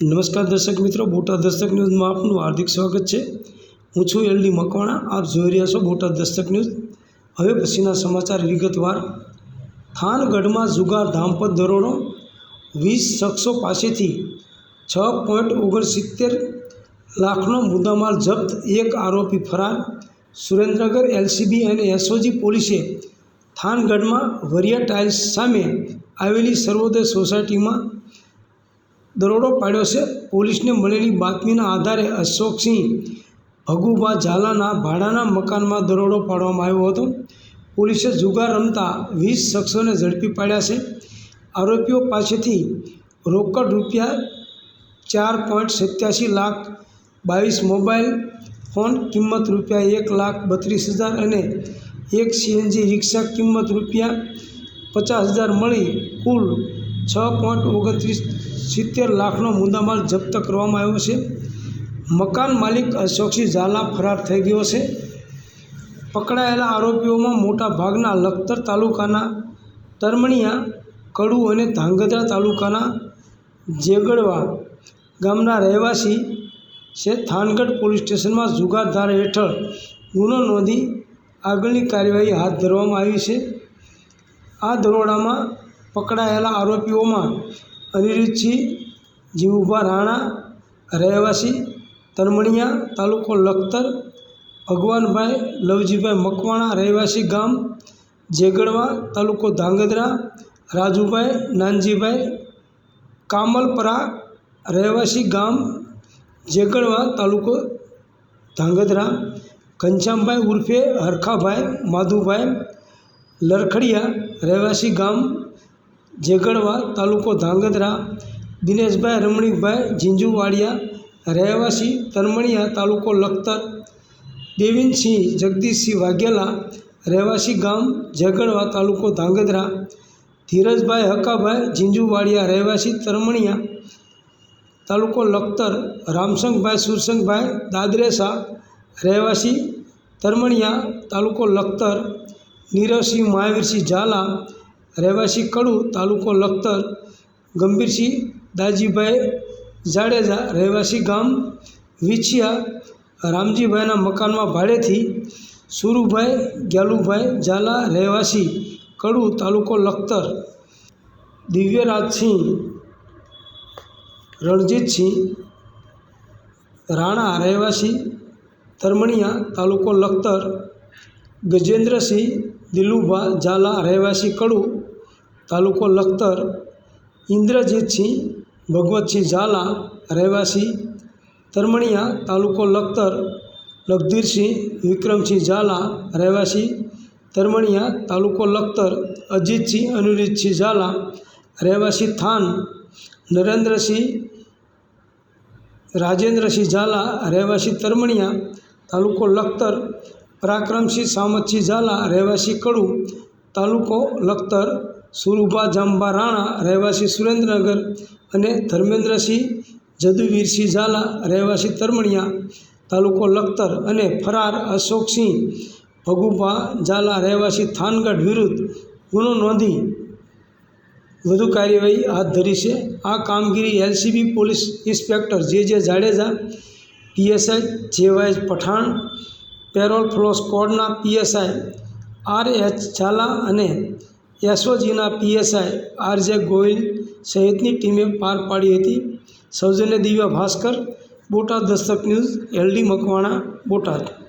નમસ્કાર દર્શક મિત્રો, બોટાદ દસ્તક ન્યૂઝમાં આપનું હાર્દિક સ્વાગત છે. હું છું એલડી મકવાણા, આપ જોઈ રહ્યા છો બોટાદ દસ્તક ન્યૂઝ. હવે પછીના સમાચાર વિગતવાર. થાનગઢમાં જુગાર ધામપત દરોડો. વીસ શખ્સો પાસેથી છ પોઈન્ટ ઓગણસિત્તેર લાખનો મુદ્દામાલ જપ્ત, એક આરોપી ફરાર. સુરેન્દ્રનગર એલસીબી અને એસઓજી પોલીસે થાનગઢમાં વરિયા ટાઇલ્સ સામે આવેલી સર્વોદય સોસાયટીમાં દરોડો પાડ્યો છે. પોલીસને મળેલી બાતમીના આધારે અશોકસિંહ ભગુભા ઝાલાના ભાડાના મકાનમાં દરોડો પાડવામાં આવ્યો હતો. પોલીસે જુગાર રમતા વીસ શખ્સોને ઝડપી પાડ્યા છે. આરોપીઓ પાસેથી રોકડ રૂપિયા ચાર પોઈન્ટ સત્યાસી લાખ, બાવીસ મોબાઈલ ફોન કિંમત રૂપિયા એક લાખ બત્રીસ હજાર અને એક સીએનજી રિક્ષા કિંમત રૂપિયા પચાસ હજાર મળી કુલ છ પોઈન્ટ ઓગણત્રીસ સિત્તેર લાખનો મુદ્દામાલ જપ્ત કરવામાં આવ્યો છે. મકાન માલિક અશોકસિંહ ઝાલા ફરાર થઈ ગયો છે. પકડાયેલા આરોપીઓમાં મોટા ભાગના લખતર તાલુકાના તરમણિયા, કડુ અને ધાંગધ્રા તાલુકાના જેગડવા ગામના રહેવાસી છે. થાનગઢ પોલીસ સ્ટેશનમાં જુગાર ધારા હેઠળ ગુનો નોંધી આગળની કાર્યવાહી હાથ ધરવામાં આવી છે. આ દરોડામાં પકડાયેલા આરોપીઓમાં અનિરુદ્ધસિંહ, જીવુભા રાણા, રહેવાસી, તરમણીયા તાલુકો લખતર, ભગવાનભાઈ લવજીભાઈ મકવાણા, રહેવાસી ગામ, જેગડવા તાલુકો ધાંગધ્રા, રાજુભાઈ નાનજીભાઈ, કામલપરા, રહેવાસી ગામ, જેગડવા તાલુકો ધાંગધ્રા, ઘનશ્યામભાઈ ઉર્ફે હરખાભાઈ માધુભાઈ લરખડિયા, રહેવાસી ગામ જેગડવા તાલુકો ધાંગધ્રા, દિનેશભાઈ, રમણીકભાઈ ઝીંઝુવાડિયા રહેવાસી, તરમણિયા તાલુકો લખતર, દેવિનસિંહ, જગદીશસિંહ વાઘેલા, રહેવાસી ગામ ઝઘડવા તાલુકો ધાંગધ્રા, ધીરજભાઈ હકાભાઈ ઝીંઝુવાડિયા રહેવાસી, તરમણિયા તાલુકો લખતર, રામસંગભાઈ, સુરસંગભાઈ, દાદરેસા, રહેવાસી, તરમણિયા તાલુકો લખતર, નીરવસિંહ, મહાવીરસિંહ ઝાલા રહેવાસી કડુ તાલુકો લખતર, ગંભીરસિંહ દાજીભાઈ જાડેજા રહેવાસી ગામ, વિછિયા રામજીભાઈના મકાનમાં ભાડેથી સુરુભાઈ ગ્યાલુભાઈ ઝાલા રહેવાસી કડુ તાલુકો લખતર. દિવ્યરાજસિંહ, રણજીતસિંહ રાણા રહેવાસી તરમણિયા તાલુકો લખતર. ગજેન્દ્રસિંહ દિલુભા ઝાલા રહેવાસી કડુ તાલુકો લખતર, ઇન્દ્રજીતસિંહ, ભગવતસિંહ ઝાલા, રહેવાસી, તરમણિયા તાલુકો લખતર, લખધીરસિંહ, વિક્રમસિંહ ઝાલા, રહેવાસી, તરમણિયા તાલુકો લખતર, અજીતસિંહ, અનિરુદ્ધસિંહ ઝાલા, રહેવાસી થાન, નરેન્દ્રસિંહ, રાજેન્દ્રસિંહ ઝાલા, રહેવાસી તરમણિયા તાલુકો લખતર, પરાક્રમસિંહ સામતસિંહ ઝાલા, રહેવાસી કડુ તાલુકો લખતર સુરુભા જાંબા રાણા રહેવાસી સુરેન્દ્રનગર અને ધર્મેન્દ્રસિંહ જદુવીરસિંહ ઝાલા રહેવાસી તરમણિયા તાલુકો લખતર અને ફરાર અશોકસિંહ ભગુભા ઝાલા રહેવાસી થાનગઢ વિરુદ્ધ ગુનો નોંધી વધુ કાર્યવાહી હાથ ધરી છે. આ કામગીરી LCB police inspector J J Jadeja, PSI JY Pathan, parole furlough સ્કોડના PSI R H Zala અને એસઓજીના પીએસઆઈ આર જે ગોયલ સહિતની ટીમે પાર પાડી હતી. સૌજન્ય દિવ્યા ભાસ્કર, બોટાદ દસ્તક ન્યૂઝ, એલડી મકવાણા, બોટાદ.